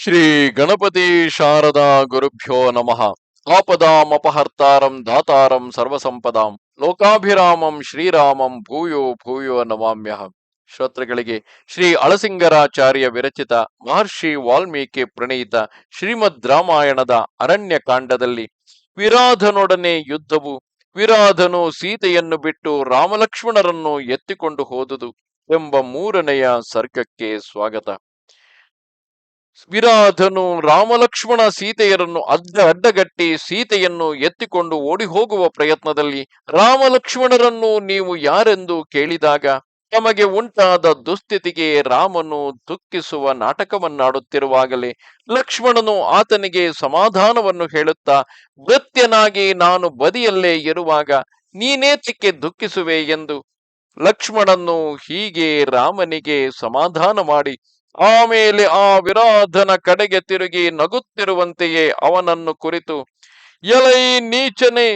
ಶ್ರೀ ಗಣಪತಿ ಶಾರದಾ ಗುರುಭ್ಯೋ ನಮಃ. ಆಪದಾಮಪಹರ್ತಾರಂ ದಾತಾರಂ ಸರ್ವಸಂಪದಾಂ. ಲೋಕಾಭಿರಾಮಂ ಶ್ರೀರಾಮಂ ಭೂಯೋ ಭೂಯೋ ನಮಾಮ್ಯಹ ಶ್ರೋತೃಗಳಿಗೆ ಶ್ರೀ ಅಳಸಿಂಗರಾಚಾರ್ಯ ವಿರಚಿತ ಮಹರ್ಷಿ ವಾಲ್ಮೀಕಿ ಪ್ರಣೀತ ಶ್ರೀಮದ್ ರಾಮಾಯಣದ ಅರಣ್ಯ ಕಾಂಡದಲ್ಲಿ ವಿರಾಧನೊಡನೆ ಯುದ್ಧವು ವಿರಾಧನು ಸೀತೆಯನ್ನು ಬಿಟ್ಟು ರಾಮಲಕ್ಷ್ಮಣರನ್ನು ಎತ್ತಿಕೊಂಡು ಹೋದುದು ಎಂಬ ಮೂರನೆಯ ಸರ್ಗಕ್ಕೆ ಸ್ವಾಗತ. ವಿರಾಧನು ರಾಮಲಕ್ಷ್ಮಣ ಸೀತೆಯರನ್ನು ಅಡ್ಡ ಅಡ್ಡಗಟ್ಟಿ ಸೀತೆಯನ್ನು ಎತ್ತಿಕೊಂಡು ಓಡಿ ಹೋಗುವ ಪ್ರಯತ್ನದಲ್ಲಿ ರಾಮಲಕ್ಷ್ಮಣರನ್ನು ನೀವು ಯಾರೆಂದು ಕೇಳಿದಾಗ ತಮಗೆ ಉಂಟಾದ ದುಸ್ಥಿತಿಗೆ ರಾಮನು ದುಃಖಿಸುವ ನಾಟಕವನ್ನಾಡುತ್ತಿರುವಾಗಲೇ ಲಕ್ಷ್ಮಣನು ಆತನಿಗೆ ಸಮಾಧಾನವನ್ನು ಹೇಳುತ್ತಾ, ವೃತ್ಯನಾಗಿ ನಾನು ಬದಿಯಲ್ಲೇ ಇರುವಾಗ ನೀನೇತಕ್ಕೆ ದುಃಖಿಸುವೆ ಎಂದು ಲಕ್ಷ್ಮಣನು ಹೀಗೆ ರಾಮನಿಗೆ ಸಮಾಧಾನ ಮಾಡಿ ಆಮೇಲೆ ಆ ವಿರಾಧನ ಕಡೆಗೆ ತಿರುಗಿ ನಗುತ್ತಿರುವಂತೆಯೇ ಅವನನ್ನು ಕುರಿತು, ಎಲೈ ನೀಚನೆ,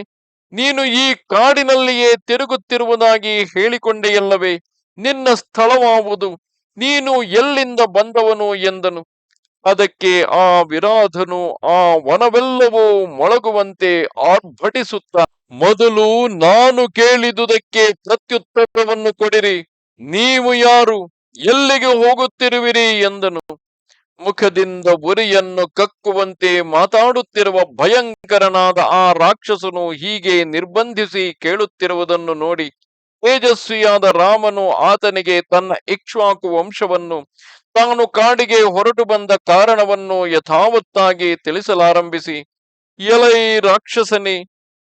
ನೀನು ಈ ಕಾಡಿನಲ್ಲಿಯೇ ತಿರುಗುತ್ತಿರುವುದಾಗಿ ಹೇಳಿಕೊಂಡೆಯಲ್ಲವೇ, ನಿನ್ನ ಸ್ಥಳವಾವುದು, ನೀನು ಎಲ್ಲಿಂದ ಬಂದವನು? ಎಂದನು. ಅದಕ್ಕೆ ಆ ವಿರಾಧನು ಆ ವನವೆಲ್ಲವೂ ಮೊಳಗುವಂತೆ ಆರ್ಭಟಿಸುತ್ತ, ಮೊದಲು ನಾನು ಕೇಳಿದುದಕ್ಕೆ ಪ್ರತ್ಯುತ್ತರವನ್ನು ಕೊಡಿರಿ, ನೀವು ಯಾರು? ಎಲ್ಲಿಗೆ ಹೋಗುತ್ತಿರುವಿರಿ ಎಂದನು. ಮುಖದಿಂದ ಉರಿಯನ್ನು ಕಕ್ಕುವಂತೆ ಮಾತಾಡುತ್ತಿರುವ ಭಯಂಕರನಾದ ಆ ರಾಕ್ಷಸನು ಹೀಗೆ ನಿರ್ಬಂಧಿಸಿ ಕೇಳುತ್ತಿರುವುದನ್ನು ನೋಡಿ ತೇಜಸ್ವಿಯಾದ ರಾಮನು ಆತನಿಗೆ ತನ್ನ ಇಕ್ಷ್ವಾಕು ವಂಶವನ್ನು, ತಾನು ಕಾಡಿಗೆ ಹೊರಟು ಬಂದ ಕಾರಣವನ್ನು ಯಥಾವತ್ತಾಗಿ ತಿಳಿಸಲಾರಂಭಿಸಿ, ಎಲೈ ರಾಕ್ಷಸನೇ,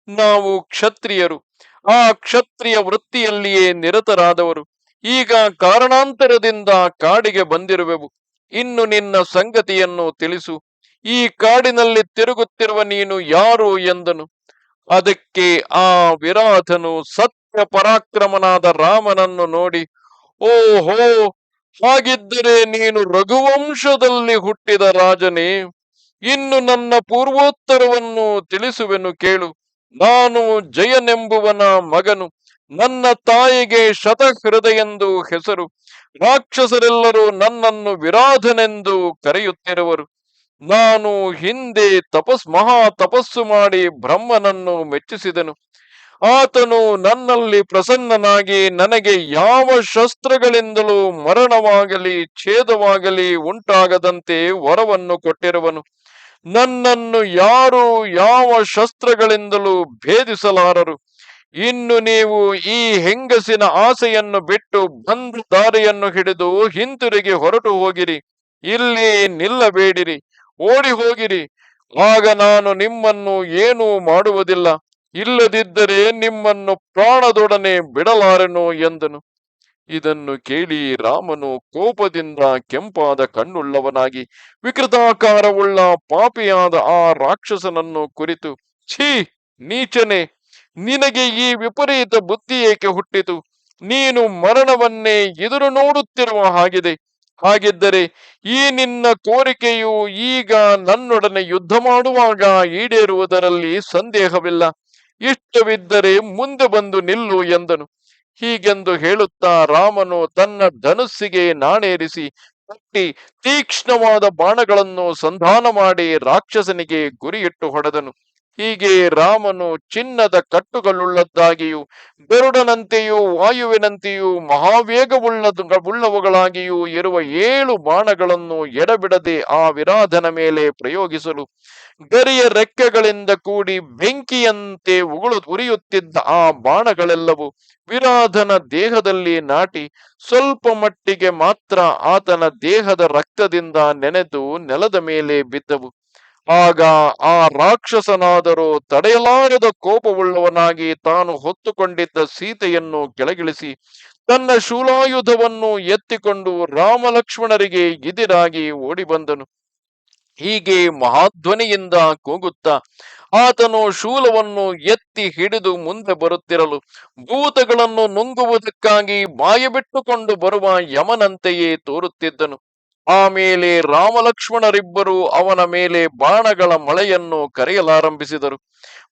ನಾವು ಕ್ಷತ್ರಿಯರು. ಆ ಕ್ಷತ್ರಿಯ ವೃತ್ತಿಯಲ್ಲಿಯೇ ನಿರತರಾದವರು. ಈಗ ಕಾರಣಾಂತರದಿಂದ ಕಾಡಿಗೆ ಬಂದಿರುವೆವು. ಇನ್ನು ನಿನ್ನ ಸಂಗತಿಯನ್ನು ತಿಳಿಸು. ಈ ಕಾಡಿನಲ್ಲಿ ತಿರುಗುತ್ತಿರುವ ನೀನು ಯಾರು ಎಂದನು. ಅದಕ್ಕೆ ಆ ವಿರಾಧನು ಸತ್ಯ ಪರಾಕ್ರಮನಾದ ರಾಮನನ್ನು ನೋಡಿ, ಓಹೋ, ಹಾಗಿದ್ದರೆ ನೀನು ರಘುವಂಶದಲ್ಲಿ ಹುಟ್ಟಿದ ರಾಜನೇ. ಇನ್ನು ನನ್ನ ಪೂರ್ವೋತ್ತರವನ್ನು ತಿಳಿಸುವೆನು ಕೇಳು. ನಾನು ಜಯನೆಂಬುವನ ಮಗನು. ನನ್ನ ತಾಯಿಗೆ ಶತಹೃದಯೆಂದು ಹೆಸರು. ರಾಕ್ಷಸರೆಲ್ಲರೂ ನನ್ನನ್ನು ವಿರಾಧನೆಂದು ಕರೆಯುತ್ತಿರುವರು. ನಾನು ಹಿಂದೆ ತಪಸ್, ಮಹಾ ತಪಸ್ಸು ಮಾಡಿ ಬ್ರಹ್ಮನನ್ನು ಮೆಚ್ಚಿಸಿದನು. ಆತನು ನನ್ನಲ್ಲಿ ಪ್ರಸನ್ನನಾಗಿ ನನಗೆ ಯಾವ ಶಸ್ತ್ರಗಳಿಂದಲೂ ಮರಣವಾಗಲಿ, ಛೇದವಾಗಲಿ ಉಂಟಾಗದಂತೆ ವರವನ್ನು ಕೊಟ್ಟಿರುವನು. ನನ್ನನ್ನು ಯಾರು ಯಾವ ಶಸ್ತ್ರಗಳಿಂದಲೂ ಭೇದಿಸಲಾರರು. ಇನ್ನು ನೀವು ಈ ಹೆಂಗಸಿನ ಆಸೆಯನ್ನು ಬಿಟ್ಟು ಬಂದು ದಾರಿಯನ್ನು ಹಿಡಿದು ಹಿಂತಿರುಗಿ ಹೊರಟು ಹೋಗಿರಿ. ಇಲ್ಲಿ ನಿಲ್ಲಬೇಡಿರಿ ಓಡಿ ಹೋಗಿರಿ ಆಗ ನಾನು ನಿಮ್ಮನ್ನು ಏನೂ ಮಾಡುವುದಿಲ್ಲ. ಇಲ್ಲದಿದ್ದರೆ ನಿಮ್ಮನ್ನು ಪ್ರಾಣದೊಡನೆ ಬಿಡಲಾರೆನು ಎಂದನು. ಇದನ್ನು ಕೇಳಿ ರಾಮನು ಕೋಪದಿಂದ ಕೆಂಪಾದ ಕಣ್ಣುಳ್ಳವನಾಗಿ, ವಿಕೃತಾಕಾರವುಳ್ಳ ಪಾಪಿಯಾದ ಆ ರಾಕ್ಷಸನನ್ನು ಕುರಿತು, ಛೀ, ನೀಚನೆ ನಿನಗೆ ಈ ವಿಪರೀತ ಬುದ್ಧಿ ಏಕೆ ಹುಟ್ಟಿತು? ನೀನು ಮರಣವನ್ನೇ ಎದುರು ನೋಡುತ್ತಿರುವ ಹಾಗಿದೆ. ಹಾಗಿದ್ದರೆ ಈ ನಿನ್ನ ಕೋರಿಕೆಯು ಈಗ ನನ್ನೊಡನೆ ಯುದ್ಧ ಮಾಡುವಾಗ ಈಡೇರುವುದರಲ್ಲಿ ಸಂದೇಹವಿಲ್ಲ. ಇಷ್ಟವಿದ್ದರೆ ಮುಂದೆ ಬಂದು ನಿಲ್ಲು ಎಂದನು. ಹೀಗೆಂದು ಹೇಳುತ್ತಾ ರಾಮನು ತನ್ನ ಧನುಸ್ಸಿಗೆ ನಾಣೇರಿಸಿ ಕಟ್ಟಿ ತೀಕ್ಷ್ಣವಾದ ಬಾಣಗಳನ್ನು ಸಂಧಾನ ಮಾಡಿ ರಾಕ್ಷಸನಿಗೆ ಗುರಿಯಿಟ್ಟು ಹೊಡೆದನು. ಹೀಗೆ ರಾಮನು ಚಿನ್ನದ ಕಟ್ಟುಗಳುಳ್ಳದ್ದಾಗಿಯೂ, ಗರುಡನಂತೆಯೂ, ವಾಯುವಿನಂತೆಯೂ ಮಹಾವೇಗವುಳ್ಳದು ಉಳ್ಳವುಗಳಾಗಿಯೂ ಇರುವ ಏಳು ಬಾಣಗಳನ್ನು ಎಡಬಿಡದೆ ಆ ವಿರಾಧನ ಮೇಲೆ ಪ್ರಯೋಗಿಸಲು, ಗರಿಯ ರೆಕ್ಕೆಗಳಿಂದ ಕೂಡಿ ಬೆಂಕಿಯಂತೆ ಉಗುಳು ಉರಿಯುತ್ತಿದ್ದ ಆ ಬಾಣಗಳೆಲ್ಲವೂ ವಿರಾಧನ ದೇಹದಲ್ಲಿ ನಾಟಿ ಸ್ವಲ್ಪ ಮಟ್ಟಿಗೆ ಮಾತ್ರ ಆತನ ದೇಹದ ರಕ್ತದಿಂದ ನೆನೆದು ನೆಲದ ಮೇಲೆ ಬಿದ್ದವು. ಆಗ ಆ ರಾಕ್ಷಸನಾದರೂ ತಡೆಯಲಾರದ ಕೋಪವುಳ್ಳವನಾಗಿ ತಾನು ಹೊತ್ತುಕೊಂಡಿದ್ದ ಸೀತೆಯನ್ನು ಕೆಳಗಿಳಿಸಿ ತನ್ನ ಶೂಲಾಯುಧವನ್ನು ಎತ್ತಿಕೊಂಡು ರಾಮಲಕ್ಷ್ಮಣರಿಗೆ ಎದಿರಾಗಿ ಓಡಿ ಬಂದನು ಹೀಗೆ ಮಹಾಧ್ವನಿಯಿಂದ ಕೂಗುತ್ತಾ ಆತನು ಶೂಲವನ್ನು ಎತ್ತಿ ಹಿಡಿದು ಮುಂದೆ ಬರುತ್ತಿರಲು ಭೂತಗಳನ್ನು ನುಂಗುವುದಕ್ಕಾಗಿ ಬಾಯಿ ಬಿಟ್ಟುಕೊಂಡು ಬರುವ ಯಮನಂತೆಯೇ ತೋರುತ್ತಿದ್ದನು. ಆಮೇಲೆ ರಾಮಲಕ್ಷ್ಮಣರಿಬ್ಬರು ಅವನ ಮೇಲೆ ಬಾಣಗಳ ಮಳೆಯನ್ನು ಕರೆಯಲಾರಂಭಿಸಿದರು.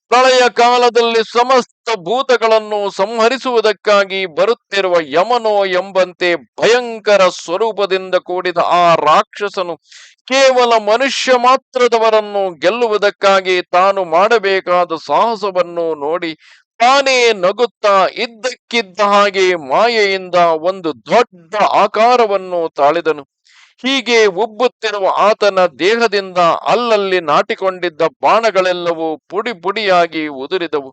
ಪ್ರಳಯ ಕಾಲದಲ್ಲಿ ಸಮಸ್ತ ಭೂತಗಳನ್ನು ಸಂಹರಿಸುವುದಕ್ಕಾಗಿ ಬರುತ್ತಿರುವ ಯಮನೋ ಎಂಬಂತೆ ಭಯಂಕರ ಸ್ವರೂಪದಿಂದ ಕೂಡಿದ ಆ ರಾಕ್ಷಸನು ಕೇವಲ ಮನುಷ್ಯ ಮಾತ್ರದವರನ್ನು ಗೆಲ್ಲುವುದಕ್ಕಾಗಿ ತಾನು ಮಾಡಬೇಕಾದ ಸಾಹಸವನ್ನು ನೋಡಿ ತಾನೇ ನಗುತ್ತಾ ಇದ್ದಕ್ಕಿದ್ದ ಹಾಗೆ ಮಾಯೆಯಿಂದ ಒಂದು ದೊಡ್ಡ ಆಕಾರವನ್ನು ತಾಳಿದನು. ಹೀಗೆ ಉಬ್ಬುತ್ತಿರುವ ಆತನ ದೇಹದಿಂದ ಅಲ್ಲಲ್ಲಿ ನಾಟಿಕೊಂಡಿದ್ದ ಬಾಣಗಳೆಲ್ಲವೂ ಪುಡಿ ಪುಡಿಯಾಗಿ ಉದುರಿದವು.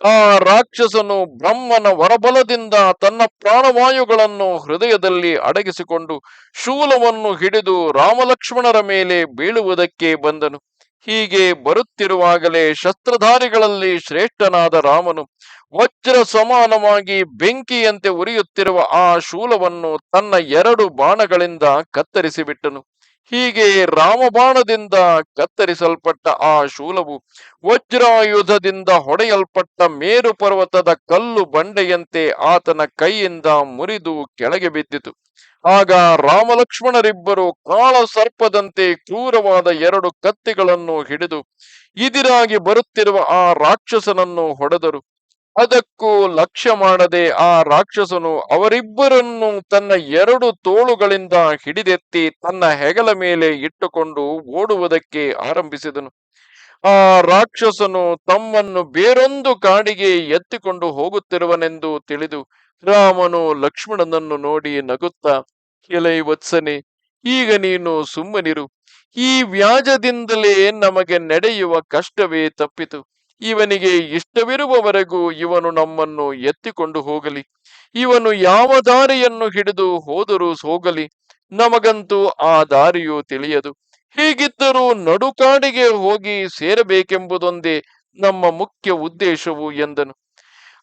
ಆ ರಾಕ್ಷಸನು ಬ್ರಹ್ಮನ ವರಬಲದಿಂದ ತನ್ನ ಪ್ರಾಣವಾಯುಗಳನ್ನು ಹೃದಯದಲ್ಲಿ ಅಡಗಿಸಿಕೊಂಡು ಶೂಲವನ್ನು ಹಿಡಿದು ರಾಮಲಕ್ಷ್ಮಣರ ಮೇಲೆ ಬೀಳುವುದಕ್ಕೆ ಬಂದನು. ಹೀಗೆ ಬರುತ್ತಿರುವಾಗಲೇ ಶಸ್ತ್ರಧಾರಿಗಳಲ್ಲಿ ಶ್ರೇಷ್ಠನಾದ ರಾಮನು ವಜ್ರ ಸಮಾನವಾಗಿ ಬೆಂಕಿಯಂತೆ ಉರಿಯುತ್ತಿರುವ ಆ ಶೂಲವನ್ನು ತನ್ನ ಎರಡು ಬಾಣಗಳಿಂದ ಕತ್ತರಿಸಿಬಿಟ್ಟನು. ಹೀಗೆ ರಾಮಬಾಣದಿಂದ ಕತ್ತರಿಸಲ್ಪಟ್ಟ ಆ ಶೂಲವು ವಜ್ರಾಯುಧದಿಂದ ಹೊಡೆಯಲ್ಪಟ್ಟ ಮೇರು ಪರ್ವತದ ಕಲ್ಲು ಬಂಡೆಯಂತೆ ಆತನ ಕೈಯಿಂದ ಮುರಿದು ಕೆಳಗೆ ಬಿದ್ದಿತು. ಆಗ ರಾಮಲಕ್ಷ್ಮಣರಿಬ್ಬರು ಕಾಳ ಸರ್ಪದಂತೆ ಕ್ರೂರವಾದ ಎರಡು ಕತ್ತಿಗಳನ್ನು ಹಿಡಿದು ಇದಿರಾಗಿ ಬರುತ್ತಿರುವ ಆ ರಾಕ್ಷಸನನ್ನು ಹೊಡೆದರು. ಅದಕ್ಕೂ ಲಕ್ಷ್ಯ ಮಾಡದೆ ಆ ರಾಕ್ಷಸನು ಅವರಿಬ್ಬರನ್ನು ತನ್ನ ಎರಡು ತೋಳುಗಳಿಂದ ಹಿಡಿದೆತ್ತಿ ತನ್ನ ಹೆಗಲ ಮೇಲೆ ಇಟ್ಟುಕೊಂಡು ಓಡುವುದಕ್ಕೆ ಆರಂಭಿಸಿದನು. ಆ ರಾಕ್ಷಸನು ತಮ್ಮನ್ನು ಬೇರೊಂದು ಕಾಡಿಗೆ ಎತ್ತಿಕೊಂಡು ಹೋಗುತ್ತಿರುವನೆಂದು ತಿಳಿದು ರಾಮನು ಲಕ್ಷ್ಮಣನನ್ನು ನೋಡಿ ನಗುತ್ತಾ ಎಲೈ ವತ್ಸನೆ, ಈಗ ನೀನು ಸುಮ್ಮನಿರು. ಈ ವ್ಯಾಜದಿಂದಲೇ ನಮಗೆ ನಡೆಯುವ ಕಷ್ಟವೇ ತಪ್ಪಿತು. ಇವನಿಗೆ ಇಷ್ಟವಿರುವವರೆಗೂ ಇವನು ನಮ್ಮನ್ನು ಎತ್ತಿಕೊಂಡು ಹೋಗಲಿ. ಇವನು ಯಾವ ದಾರಿಯನ್ನು ಹಿಡಿದು ಹೋದರೂ ಹೋಗಲಿ ನಮಗಂತೂ ಆ ದಾರಿಯು ತಿಳಿಯದು. ಹೀಗಿದ್ದರೂ ನಡುಕಾಡಿಗೆ ಹೋಗಿ ಸೇರಬೇಕೆಂಬುದೊಂದೇ ನಮ್ಮ ಮುಖ್ಯ ಉದ್ದೇಶವು, ಎಂದನು.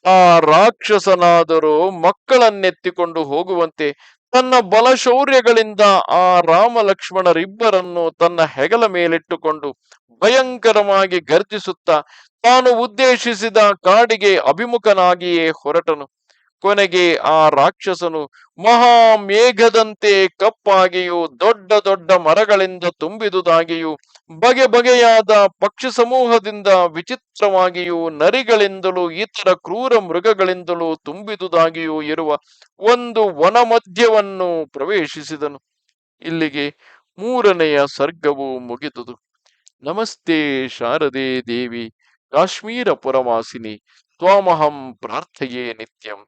ಆ ರಾಕ್ಷಸನಾದರೂ ಮಕ್ಕಳನ್ನೆತ್ತಿಕೊಂಡು ಹೋಗುವಂತೆ ತನ್ನ ಬಲಶೌರ್ಯಗಳಿಂದ ಆ ರಾಮ ಲಕ್ಷ್ಮಣರಿಬ್ಬರನ್ನು ತನ್ನ ಹೆಗಲ ಮೇಲಿಟ್ಟುಕೊಂಡು ಭಯಂಕರವಾಗಿ ಗರ್ಜಿಸುತ್ತಾ ತಾನು ಉದ್ದೇಶಿಸಿದ ಕಾಡಿಗೆ ಅಭಿಮುಖನಾಗಿಯೇ ಹೊರಟನು. ಕೊನೆಗೆ ಆ ರಾಕ್ಷಸನು ಮಹಾ ಮೇಘದಂತೆ ಕಪ್ಪಾಗಿಯೂ ದೊಡ್ಡ ದೊಡ್ಡ ಮರಗಳಿಂದ ತುಂಬಿದುದಾಗಿಯೂ ಬಗೆ ಬಗೆಯಾದ ಪಕ್ಷಿ ಸಮೂಹದಿಂದ ವಿಚಿತ್ರವಾಗಿಯೂ ನರಿಗಳಿಂದಲೂ ಇತರ ಕ್ರೂರ ಮೃಗಗಳಿಂದಲೂ ತುಂಬಿದುದಾಗಿಯೂ ಇರುವ ಒಂದು ವನ ಮಧ್ಯವನ್ನು ಪ್ರವೇಶಿಸಿದನು. ಇಲ್ಲಿಗೆ ಮೂರನೆಯ ಸರ್ಗವು ಮುಗಿದುದು. ನಮಸ್ತೆ ಶಾರದೆ ದೇವಿ, ಕಾಶ್ಮೀರ ಪುರವಾಸಿನಿ, ತ್ವಾಮಹಂ ಪ್ರಾರ್ಥೆಯೇ ನಿತ್ಯಂ.